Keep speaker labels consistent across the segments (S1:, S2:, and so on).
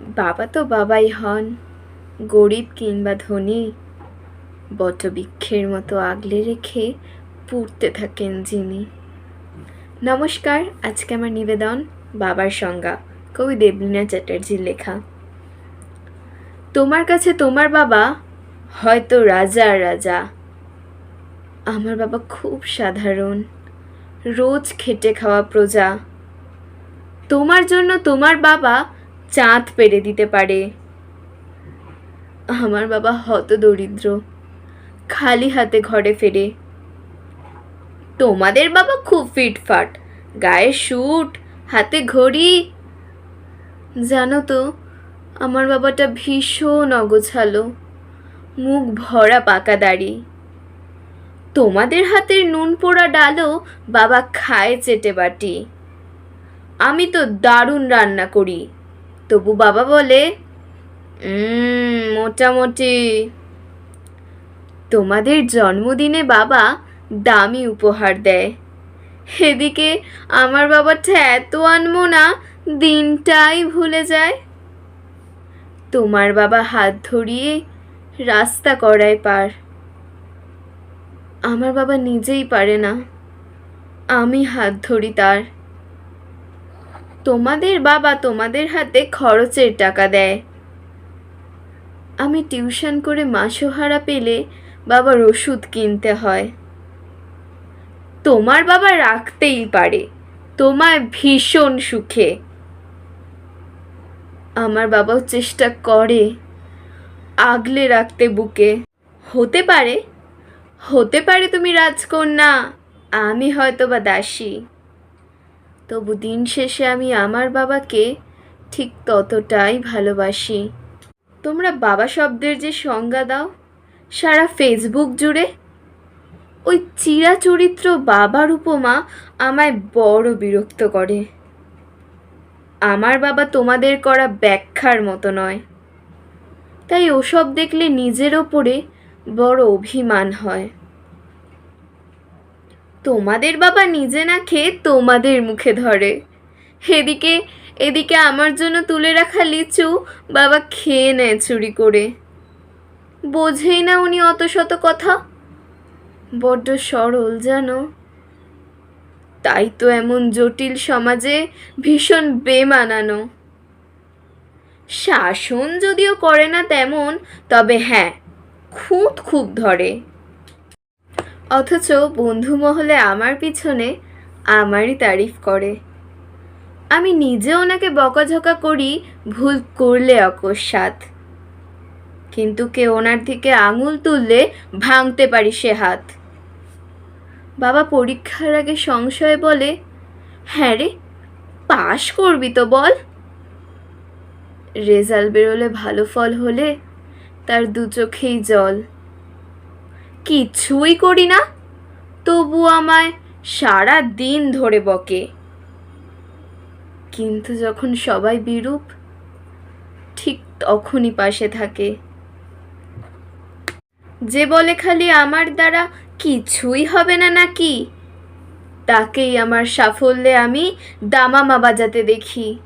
S1: বাবা তো বাবাই হন। গরিব কিংবা ধনী, বটবৃক্ষের মতো আগলে রেখে পুড়তে থাকেন যিনি। নমস্কার, আজকে আমার নিবেদন বাবার সংজ্ঞা, কবি দেবলীনা চ্যাটার্জির লেখা। তোমার কাছে তোমার বাবা হয়তো রাজার রাজা। আমার বাবা খুব সাধারণ, রোজ খেটে খাওয়া প্রজা। তোমার জন্য তোমার বাবা চাঁদ পেরে দিতে পারে। আমার বাবা হত দরিদ্র, খালি হাতে ঘরে ফেরে। তোমাদের বাবা খুব ফিটফাট, গায়ে স্যুট হাতে ঘড়ি। জানো তো, আমার বাবাটা ভীষণ অগোছালো, মুখ ভরা পাকা দাড়ি। তোমাদের হাতের নুন পোড়া ডালও বাবা খায় চেটে বাটি। আমি তো দারুণ রান্না করি। তবু বাবা বলে মোটামুটি। তোমাদের জন্মদিনে বাবা দামি উপহার দেয়। এদিকে আমার বাবাটা এত আনমো না দিনটাই ভুলে যায়। তোমার বাবা হাত ধরিয়ে রাস্তা করায় পার। আমার বাবা নিজেই পারে না। আমি হাত ধরি তার। তোমাদের বাবা তোমাদের হাতে খরচের টাকা দেয়। আমি টিউশন করে মাসোহারা পেলে বাবার ওষুধ কিনতে হয়। তোমার বাবা রাখতেই পারে, তোমায় ভীষণ সুখে। আমার বাবাও চেষ্টা করে আগলে রাখতে বুকে। হতে পারে হতে পারে তুমি রাজকন্যা, আমি হয়তো বা দাসী। তবু দিন শেষে আমি আমার বাবাকে ঠিক ততটাই ভালোবাসি। তোমরা বাবা শব্দের যে সংজ্ঞা দাও, সারা ফেসবুক জুড়ে। ওই চিরাচরিত্র বাবার উপমা আমায় বড় বিরক্ত করে। আমার বাবা তোমাদের করা ব্যাখ্যার মতো নয়। তাই ওসব দেখলে নিজের ওপরে বড় অভিমান হয়। তোমাদের বাবা নিজে না খেয়ে তোমাদের মুখে ধরে। এদিকে এদিকে আমার জন্য তুলে রাখা লিচু বাবা খেয়ে নেয় চুরি করে। বোঝেই না উনি অত শত কথা। বড্ড সরল জানো। তাই তো এমন জটিল সমাজে ভীষণ বেমানানো। শাসন যদিও করে না তেমন, তবে হ্যাঁ খুঁত খুব ধরে। অথচ বন্ধু মহলে আমার পিছনে আমারই তারিফ করে। আমি নিজে ওনাকে বকাঝকা করি, ভুল করলে অকস্মাৎ। কিন্তু কেউ ওনার দিকে আঙুল তুললে ভাঙতে পারি সে হাত। বাবা পরীক্ষার আগে সংশয়ে বলে হ্যাঁ রে, পাশ করবি তো বল। রেজাল্ট বেরোলে ভালো ফল হলে তার দু চোখেই জল। কিছুই করি না। তবু আমায় সারা দিন ধরে বকে। কিন্তু যখন সবাই বিরূপ, ঠিক তখনই পাশে থাকে। যে বলে খালি আমার দ্বারা কিছুই হবে না নাকি, তাকেই আমার সাফল্যে আমি দামামা বাজাতে দেখি।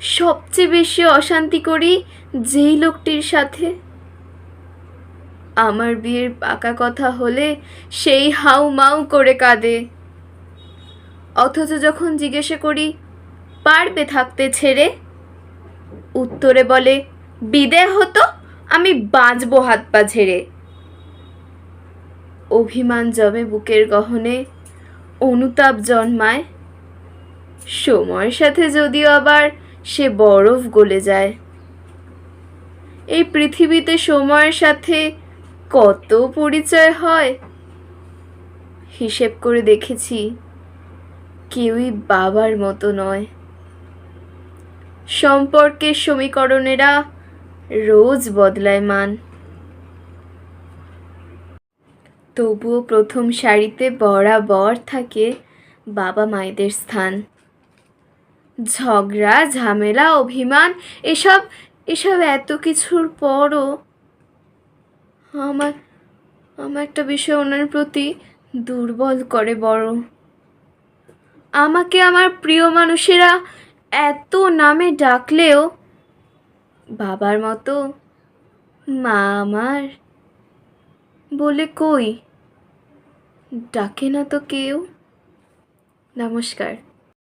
S1: সবচেয়ে বেশি অশান্তি করি যেই লোকটির সাথে আমার বিয়ের পাকা কথা হলে সেই হাউ মাউ করে কাঁদে। অথচ যখন জিজ্ঞেসে করি, পারবে থাকতে ছেড়ে? উত্তরে বলে বিদে হতো আমি বাঁচবো হাত পা ঝেড়ে। অভিমান জমে বুকের গহনে, অনুতাপ জন্মায়। সময়ের সাথে যদিও আবার সে বরফ গলে যায়। এই পৃথিবীতে সময়ের সাথে কত পরিচয় হয়? হিসেব করে দেখেছি, কেউই বাবার মতো নয়। সম্পর্কের সমীকরণেরা রোজ বদলায় মান। তবুও প্রথম সারিতে বরাবর থাকে বাবা মায়েদের স্থান। ঝগড়া, ঝামেলা, অভিমান, এসব এসব এত কিছুর পরও আমার আমার একটা বিষয় ওনার প্রতি দুর্বল করে বড়। আমাকে আমার প্রিয় মানুষেরা এত নামে ডাকলেও বাবার মতো মা আমার বলে কই? ডাকে না তো কেউ। নমস্কার।